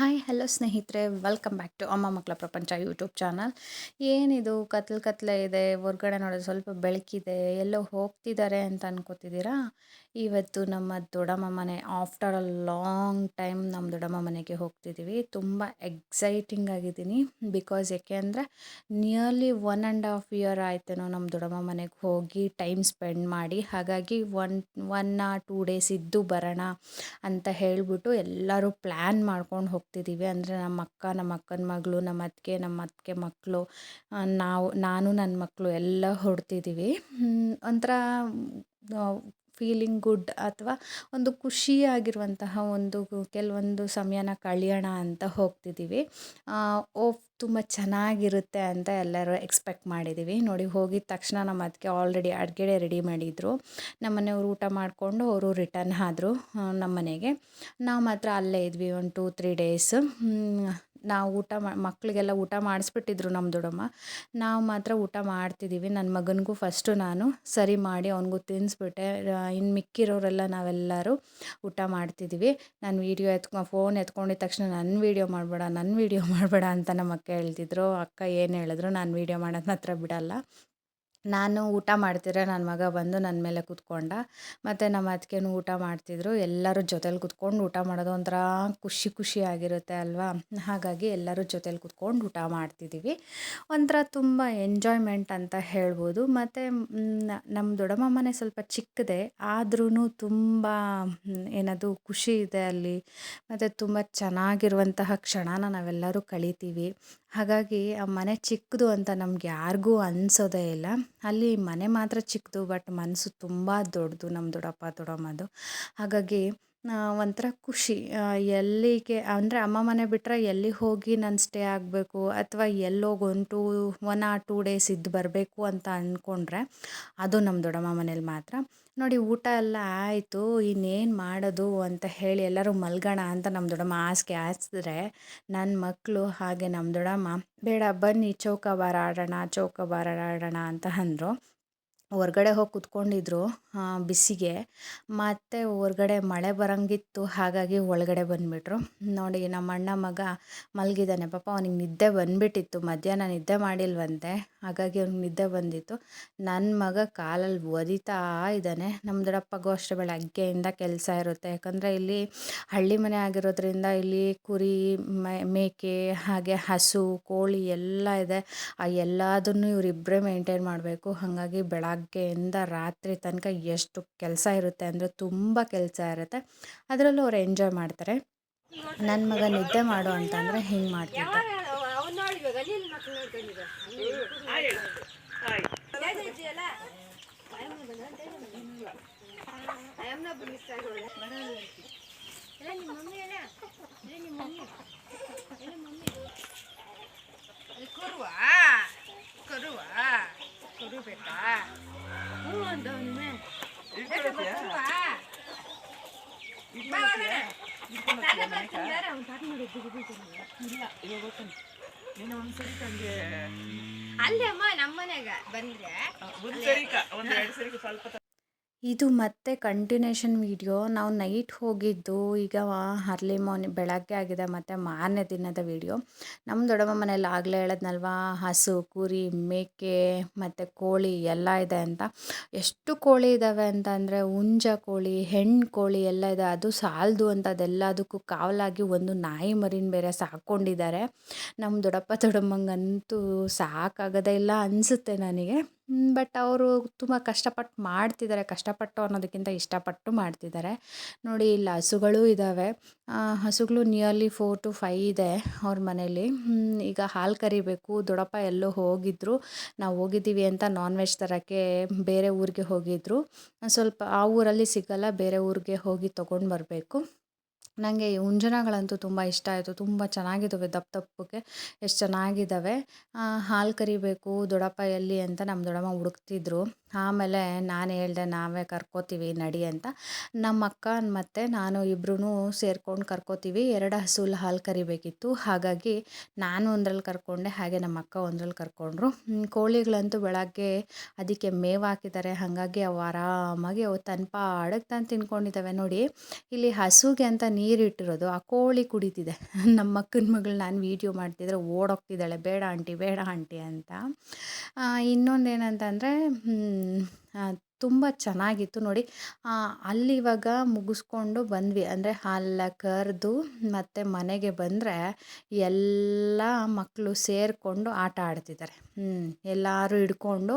Hi, hello ಸ್ನೇಹಿತರೆ. Welcome back to ಅಮ್ಮ ಮಕ್ಕಳ ಪ್ರಪಂಚ ಯೂಟ್ಯೂಬ್ ಚಾನಲ್ ಏನಿದು? ಕತ್ಲು ಕತ್ಲೆ ಇದೆ. ಹೊರ್ಗಡೆ ನೋಡೋದು ಸ್ವಲ್ಪ ಬೆಳಕಿದೆ. ಎಲ್ಲೋ ಹೋಗ್ತಿದ್ದಾರೆ ಅಂತ ಅನ್ಕೋತಿದ್ದೀರಾ? ಇವತ್ತು ನಮ್ಮ ದೊಡ್ಡಮ್ಮ ಮನೆ ಆಫ್ಟರ್ ಅ ಲಾಂಗ್ ಟೈಮ್ ನಮ್ಮ ದೊಡ್ಡಮ್ಮ ಮನೆಗೆ ಹೋಗ್ತಿದ್ದೀವಿ ತುಂಬ ಎಕ್ಸೈಟಿಂಗ್ ಆಗಿದ್ದೀನಿ ಬಿಕಾಸ್ ಯಾಕೆ ಅಂದರೆ nearly one and half year ಆಯ್ತೇನೋ ನಮ್ಮ ದೊಡ್ಡಮ್ಮ ಮನೆಗೆ ಹೋಗಿ ಟೈಮ್ ಸ್ಪೆಂಡ್ ಮಾಡಿ. ಹಾಗಾಗಿ ಒನ್ ಒನ್ ಟೂ ಡೇಸ್ ಇದ್ದು ಬರೋಣ ಅಂತ ಹೇಳಿಬಿಟ್ಟು ಎಲ್ಲರೂ ಪ್ಲ್ಯಾನ್ ಮಾಡ್ಕೊಂಡು ಹೋಗ್ತಿದ್ದೀವಿ ಅಂದರೆ ನಮ್ಮ ಅಕ್ಕ, ನಮ್ಮ ಅಕ್ಕನ ಮಗಳು, ನಮ್ಮ ಅತ್ತಿಗೆ ನಮ್ಮ ಅತ್ತಿಗೆ ಮಕ್ಕಳು ನಾವು, ನಾನು, ನನ್ನ ಮಕ್ಕಳು ಎಲ್ಲ ಹೊಡ್ತಿದ್ದೀವಿ ಒಂಥರ ಫೀಲಿಂಗ್ ಗುಡ್ ಅಥವಾ ಒಂದು ಖುಷಿಯಾಗಿರುವಂತಹ ಒಂದು ಕೆಲವೊಂದು ಸಮಯನ ಕಳೆಯೋಣ ಅಂತ ಹೋಗ್ತಿದ್ದೀವಿ. ಓಫ್ ತುಂಬ ಚೆನ್ನಾಗಿರುತ್ತೆ ಅಂತ ಎಲ್ಲರೂ ಎಕ್ಸ್ಪೆಕ್ಟ್ ಮಾಡಿದ್ದೀವಿ. ನೋಡಿ, ಹೋಗಿದ ತಕ್ಷಣ ನಮ್ಮ ಅದಕ್ಕೆ ಆಲ್ರೆಡಿ ಅಡುಗೆಡೆ ರೆಡಿ ಮಾಡಿದರು. ನಮ್ಮ ಮನೆಯವರು ಊಟ ಮಾಡಿಕೊಂಡು ಅವರು ರಿಟರ್ನ್ ಆದರು ನಮ್ಮ ಮನೆಗೆ ನಾವು ಮಾತ್ರ ಅಲ್ಲೇ ಇದ್ವಿ ಒಂದು ಟೂ ತ್ರೀ ಡೇಸ್ ನಾವು ಊಟ ಮಾ ಮಕ್ಕಳಿಗೆಲ್ಲ ಊಟ ಮಾಡಿಸ್ಬಿಟ್ಟಿದ್ರು ನಮ್ಮ ದೊಡ್ಡಮ್ಮ. ನಾವು ಮಾತ್ರ ಊಟ ಮಾಡ್ತಿದ್ದೀವಿ ನನ್ನ ಮಗನಿಗೂ ಫಸ್ಟು ನಾನು ಸರಿ ಮಾಡಿ ಅವನಿಗೂ ತಿನ್ನಿಸ್ಬಿಟ್ಟೆ ಇನ್ನು ಮಿಕ್ಕಿರೋರೆಲ್ಲ ನಾವೆಲ್ಲರೂ ಊಟ ಮಾಡ್ತಿದ್ದೀವಿ ನಾನು ವೀಡಿಯೋ ಎತ್ಕೊ ಫೋನ್ ಎತ್ಕೊಂಡಿದ ತಕ್ಷಣ ನನ್ನ ವೀಡಿಯೋ ಮಾಡಬೇಡ ನನ್ನ ವೀಡಿಯೋ ಮಾಡಬೇಡ ಅಂತ ನಮ್ಮ ಅಕ್ಕ ಹೇಳ್ತಿದ್ರು. ಅಕ್ಕ ಏನು ಹೇಳಿದ್ರು? ನಾನು ವೀಡಿಯೋ ಮಾಡೋದು ಮಾತ್ರ ಬಿಡಲ್ಲ. ನಾನು ಊಟ ಮಾಡ್ತಿದ್ರೆ ನನ್ನ ಮಗ ಬಂದು ನನ್ನ ಮೇಲೆ ಕೂತ್ಕೊಂಡ, ಮತ್ತು ನಮ್ಮ ಅತ್ತಿಗೆನೂ ಊಟ ಮಾಡ್ತಿದ್ರು. ಎಲ್ಲರೂ ಜೊತೇಲಿ ಕೂತ್ಕೊಂಡು ಊಟ ಮಾಡೋದು ಒಂಥರ ಖುಷಿ ಖುಷಿಯಾಗಿರುತ್ತೆ ಅಲ್ವಾ? ಹಾಗಾಗಿ ಎಲ್ಲರೂ ಜೊತೇಲಿ ಕೂತ್ಕೊಂಡು ಊಟ ಮಾಡ್ತಿದ್ದೀವಿ ಒಂಥರ ತುಂಬ ಎಂಜಾಯ್ಮೆಂಟ್ ಅಂತ ಹೇಳ್ಬೋದು. ಮತ್ತು ನಮ್ಮ ದೊಡ್ಡಮ್ಮ ಮನೆ ಸ್ವಲ್ಪ ಚಿಕ್ಕದೆ ಆದ್ರೂ ತುಂಬ ಏನದು ಖುಷಿ ಇದೆ ಅಲ್ಲಿ. ಮತ್ತು ತುಂಬ ಚೆನ್ನಾಗಿರುವಂತಹ ಕ್ಷಣನ ನಾವೆಲ್ಲರೂ ಕಳೀತೀವಿ. ಹಾಗಾಗಿ ಆ ಮನೆ ಚಿಕ್ಕದು ಅಂತ ನಮ್ಗೆ ಯಾರಿಗೂ ಅನ್ಸೋದೇ ಇಲ್ಲ. ಅಲ್ಲಿ ಮನೆ ಮಾತ್ರ ಚಿಕ್ಕದು, ಬಟ್ ಮನಸ್ಸು ತುಂಬ ದೊಡ್ಡದು. ನಮ್ಮ ದೊಡ್ಡಪ್ಪ ದೊಡ್ಡಮ್ಮದು ಹಾಗಾಗಿ ಒಂಥರ ಖುಷಿ. ಎಲ್ಲಿಗೆ ಅಂದರೆ ಅಮ್ಮ ಮನೆ ಬಿಟ್ಟರೆ ಎಲ್ಲಿಗೆ ಹೋಗಿ ನಾನು ಸ್ಟೇ ಆಗಬೇಕು ಅಥವಾ ಎಲ್ಲೋಗಿ one two one or two days ಇದ್ದು ಬರಬೇಕು ಅಂತ ಅಂದ್ಕೊಂಡ್ರೆ ಅದು ನಮ್ಮ ದೊಡ್ಡಮ್ಮ ಮನೇಲಿ ಮಾತ್ರ. ನೋಡಿ ಊಟ ಎಲ್ಲ ಆಯಿತು, ಇನ್ನೇನು ಮಾಡೋದು ಅಂತ ಹೇಳಿ ಎಲ್ಲರೂ ಮಲ್ಗೋಣ ಅಂತ ನಮ್ಮ ದೊಡ್ಡಮ್ಮ ಹಾಸಿಗೆ ಹಾಸಿದ್ರೆ ನನ್ನ ಮಕ್ಕಳು ಹಾಗೆ ನಮ್ಮ ದೊಡ್ಡಮ್ಮ ಬೇಡ ಬನ್ನಿ ಚೌಕಬಾರ ಆಡೋಣ ಚೌಕಬಾರ ಆಡೋಣ ಅಂತ ಅಂದರು. ಹೊರ್ಗಡೆ ಹೋಗಿ ಕುತ್ಕೊಂಡಿದ್ರು ಬಿಸಿಗೆ ಮತ್ತು ಹೊರ್ಗಡೆ ಮಳೆ ಬರೋಂಗಿತ್ತು, ಹಾಗಾಗಿ ಒಳಗಡೆ ಬಂದುಬಿಟ್ರು. ನೋಡಿ ನಮ್ಮ ಅಣ್ಣ ಮಗ ಮಲಗಿದ್ದಾನೆ ಪಾಪ ಅವನಿಗೆ ನಿದ್ದೆ ಬಂದುಬಿಟ್ಟಿತ್ತು. ಮಧ್ಯಾಹ್ನ ನಿದ್ದೆ ಮಾಡಿಲ್ವಂತೆ. ಹಾಗಾಗಿ ಅವ್ನಿಗೆ ನಿದ್ದೆ ಬಂದಿತ್ತು. ನನ್ನ ಮಗ ಕಾಲಲ್ಲಿ ಒದಿತಾ ಇದ್ದಾನೆ. ನಮ್ಮ ದೊಡ್ಡಪ್ಪಗೂ ಅಷ್ಟೇ ಬೆಳಗ್ಗೆಯಿಂದ ಕೆಲಸ ಇರುತ್ತೆ. ಯಾಕಂದರೆ ಇಲ್ಲಿ ಹಳ್ಳಿ ಮನೆ ಆಗಿರೋದ್ರಿಂದ ಇಲ್ಲಿ ಕುರಿ ಮೇಕೆ, ಹಾಗೆ ಹಸು, ಕೋಳಿ ಎಲ್ಲ ಇದೆ. ಆ ಎಲ್ಲದನ್ನು ಇವರಿಬ್ಬರೇ ಮೇಂಟೈನ್ ಮಾಡಬೇಕು. ಹಾಗಾಗಿ ಬೆಳಗ್ಗೆಯಿಂದ ರಾತ್ರಿ ತನಕ ಎಷ್ಟು ಕೆಲಸ ಇರುತ್ತೆ ಅಂದರೆ ತುಂಬ ಕೆಲಸ ಇರುತ್ತೆ. ಅದರಲ್ಲೂ ಅವ್ರು ಎಂಜಾಯ್ ಮಾಡ್ತಾರೆ. ನನ್ನ ಮಗ ನಿದ್ದೆ ಮಾಡು ಅಂತಂದರೆ ಹಿಂಗೆ ಮಾಡ್ತಿದ್ದ. ಅಲ್ಲಿ ಅಮ್ಮ ನಮ್ಮ ಮನೆಗ ಬಂದ್ರೆ ಸ್ವಲ್ಪ ಇದು ಮತ್ತೆ ಕಂಟಿನ್ಯೂಷನ್ ವೀಡಿಯೋ ನಾವು ನೈಟ್ ಹೋಗಿದ್ದು ಈಗ ಅರ್ಲಿ ಮಾರ್ನಿಂಗ್ ಬೆಳಗ್ಗೆ ಆಗಿದೆ ಮತ್ತು ಮಾರನೇ ದಿನದ ವೀಡಿಯೋ ನಮ್ಮ ದೊಡ್ಡಮ್ಮ ಮನೇಲಿ ಆಗಲೇ ಹೇಳದ್ನಲ್ವಾ, ಹಸು, ಕುರಿ, ಮೇಕೆ ಮತ್ತು ಕೋಳಿ ಎಲ್ಲ ಇದೆ ಅಂತ. ಎಷ್ಟು ಕೋಳಿ ಇದ್ದಾವೆ ಅಂತ ಅಂದರೆ ಹುಂಜ ಕೋಳಿ ಹೆಣ್ಣು ಕೋಳಿ ಎಲ್ಲ ಇದೆ. ಅದು ಸಾಲದು ಅಂತ ಅದೆಲ್ಲದಕ್ಕೂ ಕಾವಲಾಗಿ ಒಂದು ನಾಯಿ ಮರಿನ ಬೇರೆ ಸಾಕೊಂಡಿದ್ದಾರೆ. ನಮ್ಮ ದೊಡ್ಡಪ್ಪ ದೊಡ್ಡಮ್ಮಂಗಂತೂ ಸಾಕಾಗೋದೇ ಇಲ್ಲ ಅನಿಸುತ್ತೆ ನನಗೆ. ಬಟ್ ಅವರು ತುಂಬ ಕಷ್ಟಪಟ್ಟು ಮಾಡ್ತಿದ್ದಾರೆ. ಕಷ್ಟಪಟ್ಟು ಅನ್ನೋದಕ್ಕಿಂತ ಇಷ್ಟಪಟ್ಟು ಮಾಡ್ತಿದ್ದಾರೆ. ನೋಡಿ, ಇಲ್ಲಿ ಹಸುಗಳು ಇದ್ದಾವೆ ಹಸುಗಳು ನಿಯರ್ಲಿ ಫೋರ್ ಟು ಫೈವ್ ಇದೆ ಅವ್ರ ಮನೇಲಿ. ಈಗ ಹಾಲು ಕರಿಬೇಕು. ದೊಡ್ಡಪ್ಪ ಎಲ್ಲೋ ಹೋಗಿದ್ರು. ನಾವು ಹೋಗಿದ್ದೀವಿ ಅಂತ ನಾನ್ ವೆಜ್ ತರೋಕ್ಕೆ ಬೇರೆ ಊರಿಗೆ ಹೋಗಿದ್ರು. ಸ್ವಲ್ಪ ಆ ಊರಲ್ಲಿ ಸಿಗಲ್ಲ, ಬೇರೆ ಊರಿಗೆ ಹೋಗಿ ತೊಗೊಂಡು ಬರಬೇಕು. ನನಗೆ ಈ ಹುಂಜನಗಳಂತೂ ತುಂಬ ಇಷ್ಟ ಆಯಿತು. ತುಂಬ ಚೆನ್ನಾಗಿದ್ದಾವೆ ದಪ್ಪ ದಪ್ಪಕ್ಕೆ. ಎಷ್ಟು ಚೆನ್ನಾಗಿದ್ದಾವೆ. ಹಾಲು ಕರಿಬೇಕು ದೊಡಪ್ಪ ಎಲ್ಲಿ ಅಂತ ನಮ್ಮ ದೊಡ್ಡಮ್ಮ ಹುಡುಕ್ತಿದ್ರು. ಆಮೇಲೆ ನಾನು ಹೇಳಿದೆ, ನಾವೇ ಕರ್ಕೋತೀವಿ, ನಡಿ ಅಂತ. ನಮ್ಮ ಅಕ್ಕ ಮತ್ತು ನಾನು ಇಬ್ಬರೂ ಸೇರ್ಕೊಂಡು ಕರ್ಕೋತೀವಿ. ಎರಡು ಹಸುಲ್ ಹಾಲು ಕರಿಬೇಕಿತ್ತು. ಹಾಗಾಗಿ ನಾನು ಒಂದ್ರಲ್ಲಿ ಕರ್ಕೊಂಡೆ, ಹಾಗೆ ನಮ್ಮ ಅಕ್ಕ ಒಂದ್ರಲ್ಲಿ ಕರ್ಕೊಂಡ್ರು. ಕೋಳಿಗಳಂತೂ ಬೆಳಗ್ಗೆ ಅದಕ್ಕೆ ಮೇವು ಹಾಕಿದ್ದಾರೆ. ಹಾಗಾಗಿ ಅವು ಆರಾಮಾಗಿ ಅವು ತನ್ನ ಪಾಡಕ್ಕೆ ತಾನು ತಿನ್ಕೊಂಡಿದ್ದಾವೆ. ನೋಡಿ, ಇಲ್ಲಿ ಹಸುಗೆ ಅಂತ ನೀರು ನೀರಿಟ್ಟಿರೋದು ಆ ಕೋಳಿ ಕುಡಿತಿದೆ. ನಮ್ಮ ಅಕ್ಕನ ಮಗಳು ನಾನು ವೀಡಿಯೋ ಮಾಡ್ತಿದ್ರೆ ಓಡೋಗ್ತಿದ್ದಾಳೆ, ಬೇಡ ಆಂಟಿ ಬೇಡ ಆಂಟಿ ಅಂತ. ಇನ್ನೊಂದೇನಂತಂದರೆ ತುಂಬ ಚೆನ್ನಾಗಿತ್ತು ನೋಡಿ. ಅಲ್ಲಿ ಇವಾಗ ಮುಗಿಸ್ಕೊಂಡು ಬಂದ್ವಿ. ಅಂದರೆ ಅಲ್ಲ ಕರೆದು ಮತ್ತು ಮನೆಗೆ ಬಂದರೆ ಎಲ್ಲ ಮಕ್ಕಳು ಸೇರಿಕೊಂಡು ಆಟ ಆಡ್ತಿದ್ದಾರೆ. ಹ್ಞೂ ಎಲ್ಲರೂ ಹಿಡ್ಕೊಂಡು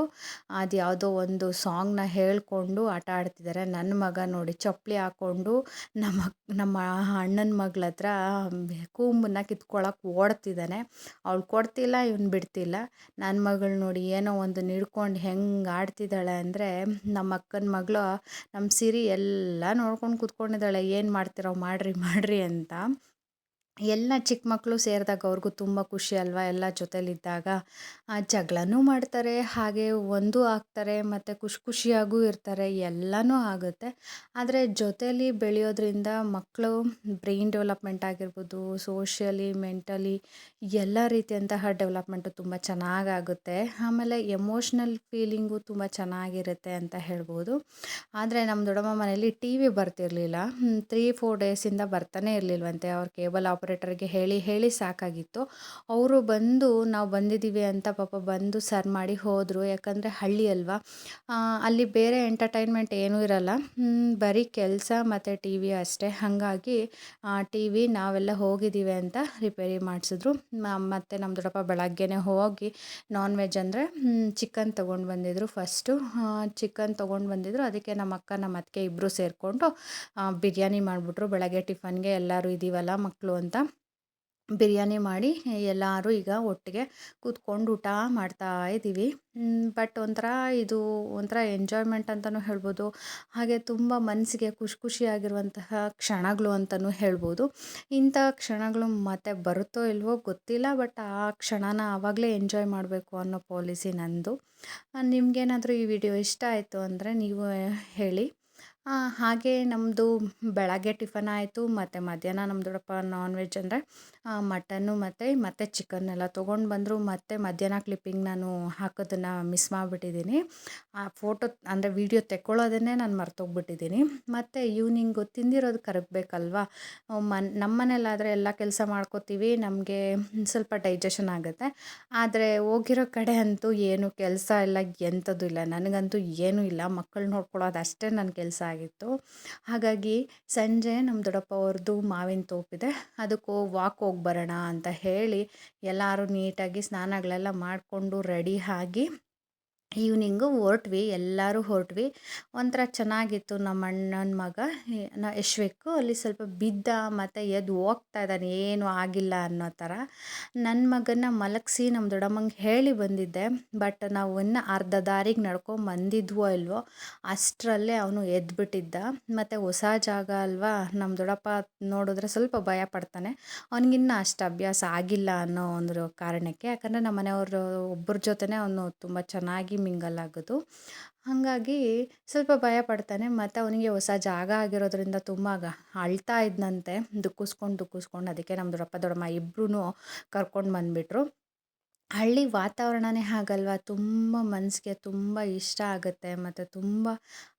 ಅದು ಯಾವುದೋ ಒಂದು ಸಾಂಗ್ನ ಹೇಳಿಕೊಂಡು ಆಟ ಆಡ್ತಿದ್ದಾರೆ. ನನ್ನ ಮಗ ನೋಡಿ ಚಪ್ಪಲಿ ಹಾಕ್ಕೊಂಡು ನಮ್ಮ ನಮ್ಮ ಅಣ್ಣನ ಮಗಳ ಹತ್ರ ಕೂಂಬನ್ನ ಕಿತ್ಕೊಳಕ್ಕೆ ಓಡ್ತಿದ್ದಾನೆ. ಅವಳು ಕೊಡ್ತಿಲ್ಲ, ಇವನು ಬಿಡ್ತಿಲ್ಲ. ನನ್ನ ಮಗಳು ನೋಡಿ ಏನೋ ಒಂದು ಹಿಡ್ಕೊಂಡು ಹೆಂಗೆ ಆಡ್ತಿದ್ದಾಳೆ ಅಂದರೆ ನಮ್ಮ ಅಕ್ಕನ ಮಗಳು ನಮ್ಮ ಸಿರಿ ಎಲ್ಲ ನೋಡ್ಕೊಂಡು ಕೂತ್ಕೊಂಡಿದ್ದಾಳೆ ಏನು ಮಾಡ್ತಿರೋ ಮಾಡಿರಿ ಮಾಡಿರಿ ಅಂತ. ಎಲ್ಲ ಚಿಕ್ಕ ಮಕ್ಕಳು ಸೇರಿದಾಗ ಅವ್ರಿಗೂ ತುಂಬ ಖುಷಿ ಅಲ್ವಾ? ಎಲ್ಲ ಜೊತೆಲಿದ್ದಾಗ. ಜಗಳನೂ ಮಾಡ್ತಾರೆ, ಹಾಗೆ ಒಂದು ಆಗ್ತಾರೆ ಮತ್ತು ಖುಷಿ ಖುಷಿಯಾಗೂ ಇರ್ತಾರೆ, ಎಲ್ಲನೂ ಆಗುತ್ತೆ. ಆದರೆ ಜೊತೇಲಿ ಬೆಳೆಯೋದ್ರಿಂದ ಮಕ್ಕಳು ಬ್ರೈನ್ ಡೆವಲಪ್ಮೆಂಟ್ ಆಗಿರ್ಬೋದು, ಸೋಷಿಯಲಿ, ಮೆಂಟಲಿ ಎಲ್ಲ ರೀತಿಯಂತಹ ಡೆವಲಪ್ಮೆಂಟು ತುಂಬ ಚೆನ್ನಾಗಾಗುತ್ತೆ. ಆಮೇಲೆ ಎಮೋಷ್ನಲ್ ಫೀಲಿಂಗು ತುಂಬ ಚೆನ್ನಾಗಿರುತ್ತೆ ಅಂತ ಹೇಳ್ಬೋದು. ಆದರೆ ನಮ್ಮ ದೊಡ್ಡಮ್ಮ ಮನೇಲಿ ಟಿ ವಿ ಬರ್ತಿರಲಿಲ್ಲ. ತ್ರೀ ಫೋರ್ ಡೇಸಿಂದ ಬರ್ತಾನೆ ಇರಲಿಲ್ವಂತೆ. ಅವ್ರ ಕೇಬಲ್ ಆಪ್ರೇಟರ್ಗೆ ಹೇಳಿ ಹೇಳಿ ಸಾಕಾಗಿತ್ತು. ಅವರು ಬಂದು, ನಾವು ಬಂದಿದ್ದೀವಿ ಅಂತ ಪಾಪ ಬಂದು ಸರ್ ಮಾಡಿ ಹೋದರು. ಯಾಕಂದರೆ ಹಳ್ಳಿ ಅಲ್ವಾ? ಅಲ್ಲಿ ಬೇರೆ ಎಂಟರ್ಟೈನ್ಮೆಂಟ್ ಏನೂ ಇರಲ್ಲ. ಬರೀ ಕೆಲಸ ಮತ್ತು ಟಿ ವಿ ಅಷ್ಟೇ. ಹಾಗಾಗಿ ಟಿ ವಿ ನಾವೆಲ್ಲ ಹೋಗಿದ್ದೀವಿ ಅಂತ ರಿಪೇರಿ ಮಾಡಿಸಿದ್ರು. ಮತ್ತು ನಮ್ಮ ದೊಡ್ಡಪ್ಪ ಬೆಳಗ್ಗೆನೇ ಹೋಗಿ ನಾನ್ ವೆಜ್ ಅಂದರೆ ಚಿಕನ್ ತೊಗೊಂಡು ಬಂದಿದ್ರು ಫಸ್ಟು ಚಿಕನ್ ತೊಗೊಂಡು ಬಂದಿದ್ರು. ಅದಕ್ಕೆ ನಮ್ಮ ಅಕ್ಕ, ನಮ್ಮ ಅತ್ತಿಗೆ ಇಬ್ಬರು ಸೇರಿಕೊಂಡು ಬಿರಿಯಾನಿ ಮಾಡಿಬಿಟ್ರು. ಬೆಳಗ್ಗೆ ಟಿಫನ್ಗೆ ಎಲ್ಲರೂ ಇದ್ದೀವಲ್ಲ ಮಕ್ಕಳು ಅಂತ ಬಿರಿಯಾನಿ ಮಾಡಿ ಎಲ್ಲರೂ ಈಗ ಒಟ್ಟಿಗೆ ಕೂತ್ಕೊಂಡು ಊಟ ಮಾಡ್ತಾ ಇದ್ದೀವಿ. ಬಟ್ ಒಂಥರ ಇದು ಒಂಥರ ಎಂಜಾಯ್ಮೆಂಟ್ ಅಂತಲೂ ಹೇಳ್ಬೋದು. ಹಾಗೆ ತುಂಬ ಮನಸ್ಸಿಗೆ ಖುಷಿ ಖುಷಿಯಾಗಿರುವಂತಹ ಕ್ಷಣಗಳು ಅಂತಲೂ ಹೇಳ್ಬೋದು. ಇಂಥ ಕ್ಷಣಗಳು ಮತ್ತೆ ಬರುತ್ತೋ ಇಲ್ವೋ ಗೊತ್ತಿಲ್ಲ, ಬಟ್ ಆ ಕ್ಷಣನ ಆವಾಗಲೇ ಎಂಜಾಯ್ ಮಾಡಬೇಕು ಅನ್ನೋ ಪಾಲಿಸಿ ನನ್ನದು ನಿಮಗೇನಾದರೂ ಈ ವಿಡಿಯೋ ಇಷ್ಟ ಆಯಿತು ಅಂದರೆ ನೀವು ಹೇಳಿ. ಹಾಗೆ ನಮ್ಮದು ಬೆಳಗ್ಗೆ ಟಿಫನ್ ಆಯಿತು ಮತ್ತು ಮಧ್ಯಾಹ್ನ ನಮ್ಮ ದೊಡ್ಡಪ್ಪ ನಾನ್ ವೆಜ್ ಅಂದರೆ ಮಟನ್ನು ಮತ್ತು, ಮತ್ತೆ ಚಿಕನ್ನೆಲ್ಲ ತೊಗೊಂಡು ಬಂದರೂ. ಮತ್ತೆ ಮಧ್ಯಾಹ್ನ ಕ್ಲಿಪ್ಪಿಂಗ್ ನಾನು ಹಾಕೋದನ್ನು ಮಿಸ್ ಮಾಡಿಬಿಟ್ಟಿದ್ದೀನಿ ಆ ಫೋಟೋ ಅಂದರೆ ವೀಡಿಯೋ ತೆಕ್ಕೊಳ್ಳೋದನ್ನೇ ನಾನು ಮರ್ತೋಗ್ಬಿಟ್ಟಿದ್ದೀನಿ ಮತ್ತು ಈವ್ನಿಂಗು ತಿಂದಿರೋದು ಕರಗಬೇಕಲ್ವಾ? ಮನ್ ನಮ್ಮ ಮನೇಲಾದರೆ ಎಲ್ಲ ಕೆಲಸ ಮಾಡ್ಕೋತೀವಿ. ನಮಗೆ ಸ್ವಲ್ಪ ಡೈಜೆಷನ್ ಆಗುತ್ತೆ. ಆದರೆ ಹೋಗಿರೋ ಕಡೆ ಅಂತೂ ಏನು ಕೆಲಸ ಇಲ್ಲ ಎಂಥದ್ದು ಇಲ್ಲ. ನನಗಂತೂ ಏನೂ ಇಲ್ಲ. ಮಕ್ಕಳು ನೋಡ್ಕೊಳ್ಳೋದು ಅಷ್ಟೇ ನನ್ನ ಕೆಲಸ ಆಗಿತ್ತು. ಹಾಗಾಗಿ ಸಂಜೆ ನಮ್ಮ ದೊಡ್ಡಪ್ಪ ಅವ್ರದ್ದು ಮಾವಿನ ತೋಪಿದೆ. ಅದಕ್ಕೂ ವಾಕ್ ಹೋಗಿ ಬರೋಣ ಅಂತ ಹೇಳಿ ಎಲ್ಲರೂ ನೀಟಾಗಿ ಸ್ನಾನಗಳೆಲ್ಲ ಮಾಡಿಕೊಂಡು ರೆಡಿ ಆಗಿ ಈವ್ನಿಂಗು ಹೊರಟ್ವಿ, ಎಲ್ಲರೂ ಹೊರಟ್ವಿ. ಒಂಥರ ಚೆನ್ನಾಗಿತ್ತು ನಮ್ಮ ಅಣ್ಣನ ಮಗ ನಾ, ಯಶ್ವಿಕ್ಕು. ಅಲ್ಲಿ ಸ್ವಲ್ಪ ಬಿದ್ದ ಮತ್ತು ಎದ್ದು ಹೋಗ್ತಾ ಇದ್ದಾನೆ, ಏನೂ ಆಗಿಲ್ಲ ಅನ್ನೋ ಥರ. ನನ್ನ ಮಗನ ಮಲಗಿಸಿ ನಮ್ಮ ದೊಡ್ಡಮ್ಮಂಗೆ ಹೇಳಿ ಬಂದಿದ್ದೆ, ಬಟ್ ನಾವು ಇನ್ನು ಅರ್ಧ ದಾರಿಗೆ ನಡ್ಕೊಂಡು ಬಂದಿದ್ವೋ ಇಲ್ವೋ, ಅಷ್ಟರಲ್ಲೇ ಅವನು ಎದ್ಬಿಟ್ಟಿದ್ದ. ಮತ್ತು ಹೊಸ ಜಾಗ ಅಲ್ವಾ, ನಮ್ಮ ದೊಡ್ಡಪ್ಪ ನೋಡಿದ್ರೆ ಸ್ವಲ್ಪ ಭಯ ಪಡ್ತಾನೆ. ಅವ್ನಿಗಿನ್ನೂ ಅಷ್ಟು ಅಭ್ಯಾಸ ಆಗಿಲ್ಲ ಅನ್ನೋ ಒಂದು ಕಾರಣಕ್ಕೆ. ಯಾಕಂದರೆ ನಮ್ಮ ಮನೆಯವರು ಒಬ್ಬರ ಜೊತೆನೇ ಅವನು ತುಂಬ ಚೆನ್ನಾಗಿ ಮಿಂಗಲ್ ಆಗೋದು. ಹಾಗಾಗಿ ಸ್ವಲ್ಪ ಭಯ ಪಡ್ತಾನೆ. ಮತ್ತು ಅವನಿಗೆ ಹೊಸ ಜಾಗ ಆಗಿರೋದ್ರಿಂದ ತುಂಬ ಅಳ್ತಾ ಇದ್ದಂತೆ ದುಃಖಿಸ್ಕೊಂಡು ದುಃಖಿಸ್ಕೊಂಡು ಅದಕ್ಕೆ ನಮ್ಮ ದೊಡ್ಡಪ್ಪ, ದೊಡ್ಡಮ್ಮ ಇಬ್ಬರೂ ಕರ್ಕೊಂಡು ಬಂದುಬಿಟ್ರು. ಹಳ್ಳಿ ವಾತಾವರಣನೇ ಹಾಗಲ್ವಾ? ತುಂಬ ಮನಸ್ಸಿಗೆ ತುಂಬ ಇಷ್ಟ ಆಗುತ್ತೆ. ಮತ್ತು ತುಂಬ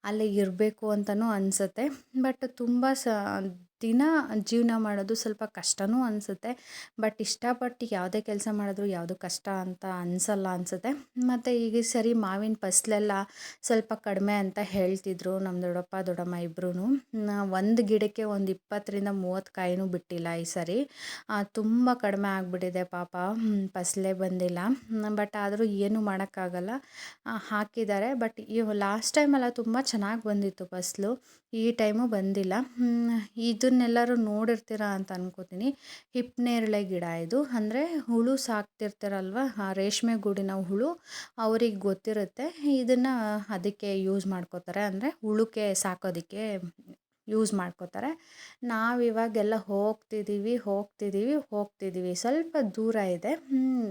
ಅಲ್ಲಿ ಇರಬೇಕು ಅಂತಲೂ ಅನಿಸುತ್ತೆ. ಬಟ್ ತುಂಬ ಸ ದಿನ ಜೀವನ ಮಾಡೋದು ಸ್ವಲ್ಪ ಕಷ್ಟವೂ ಅನಿಸುತ್ತೆ. ಬಟ್ ಇಷ್ಟಪಟ್ಟು ಯಾವುದೇ ಕೆಲಸ ಮಾಡಿದ್ರು ಯಾವುದು ಕಷ್ಟ ಅಂತ ಅನಿಸಲ್ಲ ಅನಿಸುತ್ತೆ. ಮತ್ತು ಈಗ ಸರಿ ಮಾವಿನ ಫಸ್ಲೆಲ್ಲ ಸ್ವಲ್ಪ ಕಡಿಮೆ ಅಂತ ಹೇಳ್ತಿದ್ರು ನಮ್ಮ ದೊಡ್ಡಪ್ಪ, ದೊಡ್ಡಮ್ಮ ಇಬ್ಬರೂ ಒಂದು ಗಿಡಕ್ಕೆ ಒಂದು ಇಪ್ಪತ್ತರಿಂದ ಮೂವತ್ತು ಕಾಯಿನೂ ಬಿಟ್ಟಿಲ್ಲ ಈ ಸರಿ. ತುಂಬ ಕಡಿಮೆ ಆಗಿಬಿಟ್ಟಿದೆ ಪಾಪ. ಫಸಲೇ ಬಂದಿಲ್ಲ. ಬಟ್ ಆದರೂ ಏನು ಮಾಡೋಕ್ಕಾಗಲ್ಲ. ಹಾಕಿದ್ದಾರೆ. ಬಟ್ ಈ ಲಾಸ್ಟ್ ಟೈಮೆಲ್ಲ ತುಂಬ ಚೆನ್ನಾಗಿ ಬಂದಿತ್ತು ಫಸ್ಲು. ಈ ಟೈಮು ಬಂದಿಲ್ಲ. ಇದನ್ನೆಲ್ಲರೂ ನೋಡಿರ್ತೀರ ಅಂತ ಅನ್ಕೋತೀನಿ. ಹಿಪ್ನೇರಳೆ ಗಿಡ ಇದು. ಅಂದರೆ ಹುಳು ಸಾಕ್ತಿರ್ತಾರಲ್ವ? ಆ ರೇಷ್ಮೆ ಗೂಡಿನ ಹುಳು ಅವ್ರಿಗೆ ಗೊತ್ತಿರುತ್ತೆ. ಇದನ್ನು ಅದಕ್ಕೆ ಯೂಸ್ ಮಾಡ್ಕೋತಾರೆ. ಅಂದರೆ ಹುಳುಕ್ಕೆ ಸಾಕೋದಕ್ಕೆ ಯೂಸ್ ಮಾಡ್ಕೋತಾರೆ. ನಾವು ಇವಾಗೆಲ್ಲ ಹೋಗ್ತಿದ್ದೀವಿ ಹೋಗ್ತಿದ್ದೀವಿ ಹೋಗ್ತಿದ್ದೀವಿ ಸ್ವಲ್ಪ ದೂರ ಇದೆ.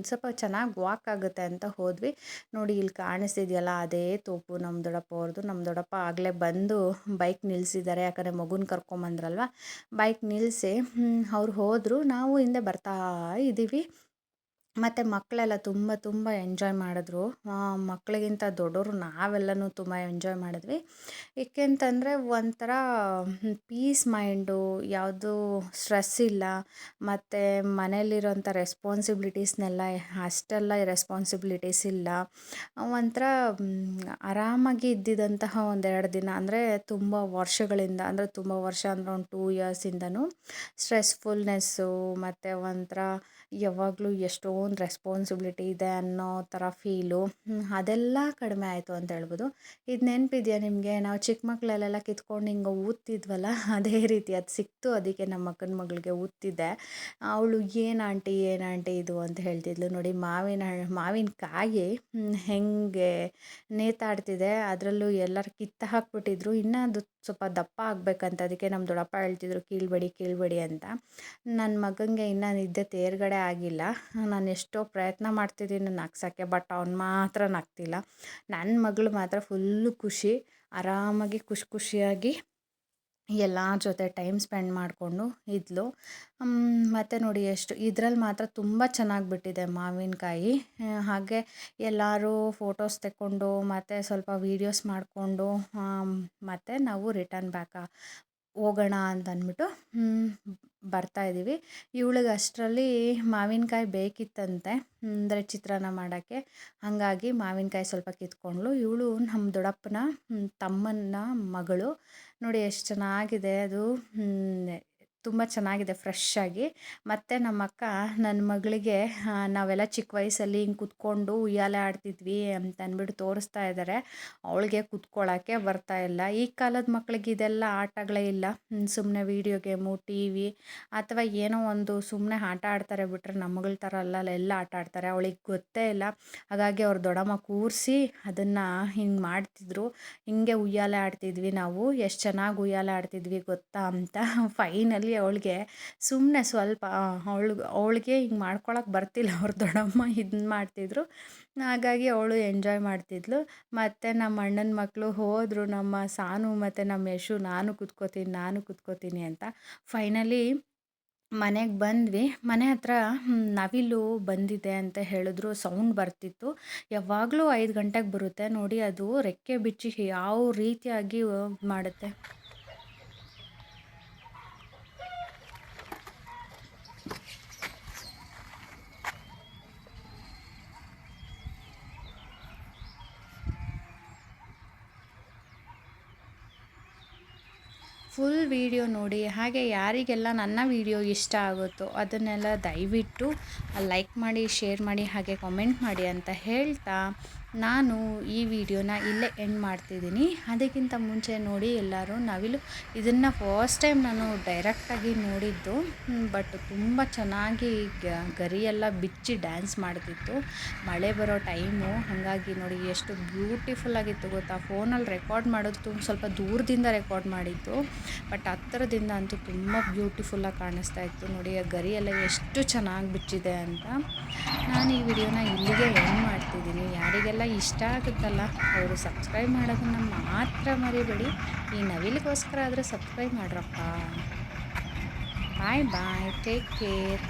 ಸ್ವಲ್ಪ ಚೆನ್ನಾಗಿ ವಾಕ್ ಆಗುತ್ತೆ ಅಂತ ಹೋದ್ವಿ. ನೋಡಿ, ಇಲ್ಲಿ ಕಾಣಿಸ್ತಿದೆಯಲ್ಲ, ಅದೇ ತೋಪು ನಮ್ಮ ದೊಡ್ಡಪ್ಪ ಅವ್ರದ್ದು ನಮ್ಮ ದೊಡ್ಡಪ್ಪ ಆಗಲೇ ಬಂದು ಬೈಕ್ ನಿಲ್ಲಿಸಿದ್ದಾರೆ ಯಾಕಂದರೆ ಮಗುನ ಕರ್ಕೊಂಬಂದ್ರಲ್ವ? ಬೈಕ್ ನಿಲ್ಲಿಸಿ ಅವ್ರು ಹೋದರು. ನಾವು ಹಿಂದೆ ಬರ್ತಾ ಇದ್ದೀವಿ ಮತ್ತು ಮಕ್ಕಳೆಲ್ಲ ತುಂಬ ತುಂಬ ಎಂಜಾಯ್ ಮಾಡಿದ್ರು. ಮಕ್ಕಳಿಗಿಂತ ದೊಡ್ಡವರು ನಾವೆಲ್ಲನೂ ತುಂಬ ಎಂಜಾಯ್ ಮಾಡಿದ್ವಿ. ಏಕೆಂತಂದರೆ ಒಂಥರ ಪೀಸ್ ಮೈಂಡು ಯಾವುದೂ ಸ್ಟ್ರೆಸ್ ಇಲ್ಲ. ಮತ್ತು ಮನೇಲಿರೋಂಥ ರೆಸ್ಪಾನ್ಸಿಬಿಲಿಟೀಸ್ನೆಲ್ಲ ಅಷ್ಟೆಲ್ಲ ರೆಸ್ಪಾನ್ಸಿಬಿಲಿಟೀಸ್ ಇಲ್ಲ. ಒಂಥರ ಆರಾಮಾಗಿ ಇದ್ದಿದ್ದಂತಹ ಒಂದೆರಡು ದಿನ, ಅಂದರೆ ತುಂಬ ವರ್ಷಗಳಿಂದ, ಅಂದರೆ ತುಂಬ ವರ್ಷ ಅಂದರೆ ಒಂದು ಟೂ ಇಯರ್ಸಿಂದನೂ ಸ್ಟ್ರೆಸ್ಫುಲ್ನೆಸ್ಸು ಮತ್ತು ಒಂಥರ ಯಾವಾಗಲೂ ಎಷ್ಟೊಂದು ರೆಸ್ಪಾನ್ಸಿಬಿಲಿಟಿ ಇದೆ ಅನ್ನೋ ಥರ ಫೀಲು ಅದೆಲ್ಲ ಕಡಿಮೆ ಆಯಿತು ಅಂತ ಹೇಳ್ಬೋದು. ಇದು ನೆನಪಿದೆಯಾ ನಿಮಗೆ? ನಾವು ಚಿಕ್ಕ ಮಕ್ಕಳಲ್ಲೆಲ್ಲ ಕಿತ್ಕೊಂಡು ಹಿಂಗೆ ಊದ್ತಿದ್ವಲ್ಲ, ಅದೇ ರೀತಿ ಅದು ಸಿಕ್ತು ಅದಕ್ಕೆ ನಮ್ಮ ಅಕ್ಕನ ಮಗಳಿಗೆ ಊದ್ತಿದ್ದೆ. ಅವಳು, ಏನು ಆಂಟಿ ಏನು ಆಂಟಿ ಇದು? ಅಂತ ಹೇಳ್ತಿದ್ಲು. ನೋಡಿ, ಮಾವಿನ ಮಾವಿನಕಾಯಿ ಹೆಂಗೆ ನೇತಾಡ್ತಿದೆ, ಅದರಲ್ಲೂ ಎಲ್ಲರೂ ಕಿತ್ತು ಹಾಕ್ಬಿಟ್ಟಿದ್ರು. ಇನ್ನೂ ಅದು ಸ್ವಲ್ಪ ದಪ್ಪ ಆಗಬೇಕಂತ ಅದಕ್ಕೆ ನಮ್ಮ ದೊಡ್ಡಪ್ಪ ಹೇಳ್ತಿದ್ರು, ಕೀಳ್ಬೇಡಿ ಕೀಳ್ಬೇಡಿ ಅಂತ. ನನ್ನ ಮಗನಿಗೆ ಇನ್ನೂ ನಿದ್ದೆ ತೇರ್ಗಡೆ ಆಗಿಲ್ಲ. ನಾನು ಎಷ್ಟೋ ಪ್ರಯತ್ನ ಮಾಡ್ತಿದ್ದೀನಿ ನಗ್ಸೋಕ್ಕೆ, ಬಟ್ ಅವ್ನು ಮಾತ್ರ ನಗ್ತಿಲ್ಲ. ನನ್ನ ಮಗಳು ಮಾತ್ರ ಫುಲ್ಲು ಖುಷಿ. ಆರಾಮಾಗಿ ಖುಷಿ ಖುಷಿಯಾಗಿ ಎಲ್ಲ ಜೊತೆ ಟೈಮ್ ಸ್ಪೆಂಡ್ ಮಾಡಿಕೊಂಡು ಇದ್ಲು. ಮತ್ತು ನೋಡಿ ಎಷ್ಟು, ಇದ್ರಲ್ಲಿ ಮಾತ್ರ ತುಂಬ ಚೆನ್ನಾಗಿ ಬಿಟ್ಟಿದೆ ಮಾವಿನಕಾಯಿ. ಹಾಗೆ ಎಲ್ಲರೂ ಫೋಟೋಸ್ ತೆಕ್ಕೊಂಡು, ಮತ್ತು ಸ್ವಲ್ಪ ವೀಡಿಯೋಸ್ ಮಾಡಿಕೊಂಡು ಮತ್ತು ನಾವು ರಿಟರ್ನ್ ಬ್ಯಾಕ ಹೋಗೋಣ ಅಂತ ಅಂದ್ಬಿಟ್ಟು ಬರ್ತಾ ಇದ್ದೀವಿ. ಇವಳಿಗೆ ಅಷ್ಟರಲ್ಲಿ ಮಾವಿನಕಾಯಿ ಬೇಕಿತ್ತಂತೆ, ಅಂದರೆ ಚಿತ್ರಾನ್ನ ಮಾಡೋಕ್ಕೆ. ಹಾಗಾಗಿ ಮಾವಿನಕಾಯಿ ಸ್ವಲ್ಪ ಕಿತ್ಕೊಂಡ್ಳು. ಇವಳು ನಮ್ಮ ದೊಡ್ಡಪ್ಪನ ತಮ್ಮನ ಮಗಳು. ನೋಡಿ ಎಷ್ಟು ಚೆನ್ನಾಗಿದೆ ಅದು. ತುಂಬ ಚೆನ್ನಾಗಿದೆ ಫ್ರೆಶ್ ಆಗಿ. ಮತ್ತು ನಮ್ಮ ಅಕ್ಕ ನನ್ನ ಮಗಳಿಗೆ ನಾವೆಲ್ಲ ಚಿಕ್ಕ ವಯಸ್ಸಲ್ಲಿ ಹಿಂಗೆ ಕುತ್ಕೊಂಡು ಉಯ್ಯಾಲೆ ಆಡ್ತಿದ್ವಿ ಅಂತ ಅಂದ್ಬಿಟ್ಟು ತೋರಿಸ್ತಾ ಇದ್ದಾರೆ ಅವಳಿಗೆ ಕುತ್ಕೊಳ್ಳೋಕ್ಕೆ ಬರ್ತಾ ಇಲ್ಲ. ಈ ಕಾಲದ ಮಕ್ಕಳಿಗೆ ಇದೆಲ್ಲ ಆಟಗಳೇ ಇಲ್ಲ. ಸುಮ್ಮನೆ ವೀಡಿಯೋ ಗೇಮು ಟಿ ವಿ ಅಥವಾ ಏನೋ ಒಂದು ಸುಮ್ಮನೆ ಆಟ ಆಡ್ತಾರೆ ಬಿಟ್ಟರೆ ನಮ್ಮಗಳ ಥರ ಅಲ್ಲ ಎಲ್ಲ ಆಟ ಆಡ್ತಾರೆ. ಅವಳಿಗೆ ಗೊತ್ತೇ ಇಲ್ಲ. ಹಾಗಾಗಿ ಅವ್ರ ದೊಡ್ಡಮ್ಮ ಕೂರಿಸಿ ಅದನ್ನು ಹಿಂಗೆ ಮಾಡ್ತಿದ್ರು. ಹಿಂಗೆ ಉಯ್ಯಾಲೆ ಆಡ್ತಿದ್ವಿ ನಾವು. ಎಷ್ಟು ಚೆನ್ನಾಗಿ ಉಯ್ಯಾಲೆ ಆಡ್ತಿದ್ವಿ ಗೊತ್ತಾ ಅಂತ ಫೈನಲಿ ಅವಳಿಗೆ. ಸುಮ್ಮನೆ ಸ್ವಲ್ಪ ಅವಳು, ಅವಳಿಗೆ ಹಿಂಗೆ ಮಾಡ್ಕೊಳಕ್ಕೆ ಬರ್ತಿಲ್ಲ ಅವ್ರ ದೊಡ್ಡಮ್ಮ ಇದನ್ನ ಮಾಡ್ತಿದ್ರು. ಹಾಗಾಗಿ ಅವಳು ಎಂಜಾಯ್ ಮಾಡ್ತಿದ್ಲು. ಮತ್ತು ನಮ್ಮ ಅಣ್ಣನ ಮಕ್ಕಳು ಹೋದರು, ನಮ್ಮ ಸಾನು ಮತ್ತು ನಮ್ಮ ಯಶು, ನಾನು ಕುತ್ಕೋತೀನಿ ನಾನು ಕುತ್ಕೋತೀನಿ ಅಂತ. ಫೈನಲಿ ಮನೆಗೆ ಬಂದ್ವಿ. ಮನೆ ಹತ್ರ ನವಿಲು ಬಂದಿದೆ ಅಂತ ಹೇಳಿದ್ರು. ಸೌಂಡ್ ಬರ್ತಿತ್ತು. ಯಾವಾಗಲೂ ಐದು ಗಂಟೆಗೆ ಬರುತ್ತೆ. ನೋಡಿ ಅದು ರೆಕ್ಕೆ ಬಿಚ್ಚಿ ಯಾವ ರೀತಿಯಾಗಿ ಮಾಡುತ್ತೆ. ಫುಲ್ ವೀಡಿಯೋ ನೋಡಿ, ಹಾಗೆ ಯಾರಿಗೆಲ್ಲ ನನ್ನ ವೀಡಿಯೋ ಇಷ್ಟ ಆಗುತ್ತೋ ಅದನ್ನೆಲ್ಲ ದಯವಿಟ್ಟು ಲೈಕ್ ಮಾಡಿ ಶೇರ್ ಮಾಡಿ, ಹಾಗೆ ಕಾಮೆಂಟ್ ಮಾಡಿ ಅಂತ ಹೇಳ್ತಾ ನಾನು ಈ ವಿಡಿಯೋನ ಇಲ್ಲೇ ಎಂಡ್ ಮಾಡ್ತಿದ್ದೀನಿ. ಅದಕ್ಕಿಂತ ಮುಂಚೆ ನೋಡಿ ಎಲ್ಲರೂ ನವಿಲು ಇದನ್ನು ಫಸ್ಟ್ ಟೈಮ್ ನಾನು ಡೈರೆಕ್ಟಾಗಿ ನೋಡಿದ್ದು. ಬಟ್ ತುಂಬ ಚೆನ್ನಾಗಿ ಗರಿಯೆಲ್ಲ ಬಿಚ್ಚಿ ಡ್ಯಾನ್ಸ್ ಮಾಡ್ತಿತ್ತು. ಮಳೆ ಬರೋ ಟೈಮು ಹಾಗಾಗಿ ನೋಡಿ ಎಷ್ಟು ಬ್ಯೂಟಿಫುಲ್ ಆಗಿತ್ತು ಗೊತ್ತಾ? ಫೋನಲ್ಲಿ ರೆಕಾರ್ಡ್ ಮಾಡೋದು ತುಂಬ ಸ್ವಲ್ಪ ದೂರದಿಂದ ರೆಕಾರ್ಡ್ ಮಾಡಿದ್ದು. ಬಟ್ ಹತ್ತಿರದಿಂದ ಅಂತೂ ತುಂಬ ಬ್ಯೂಟಿಫುಲ್ಲಾಗಿ ಕಾಣಿಸ್ತಾ ಇತ್ತು. ನೋಡಿ ಆ ಗರಿಯೆಲ್ಲ ಎಷ್ಟು ಚೆನ್ನಾಗಿ ಬಿಚ್ಚಿದೆ ಅಂತ. ನಾನು ಈ ವಿಡಿಯೋನ ಇಲ್ಲಿಗೆ ಎಂಡ್ ಮಾಡ್ತಿದ್ದೀನಿ. ಯಾರಿಗೆಲ್ಲ ಇಷ್ಟ ಆಗುತ್ತಲ್ಲ, ಅವರು ಸಬ್ಸ್ಕ್ರೈಬ್ ಮಾಡೋದನ್ನು ಮಾತ್ರ ಮರಿಬೇಡಿ. ಈ ನವಿಲಿಗೋಸ್ಕರ ಆದರೆ ಸಬ್ಸ್ಕ್ರೈಬ್ ಮಾಡ್ರಪ್ಪ. ಬಾಯ್ ಬಾಯ್ ಟೇಕ್ ಕೇರ್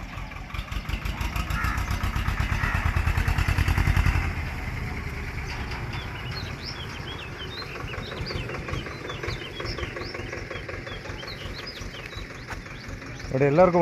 ಎಲ್ಲರಿಗೂ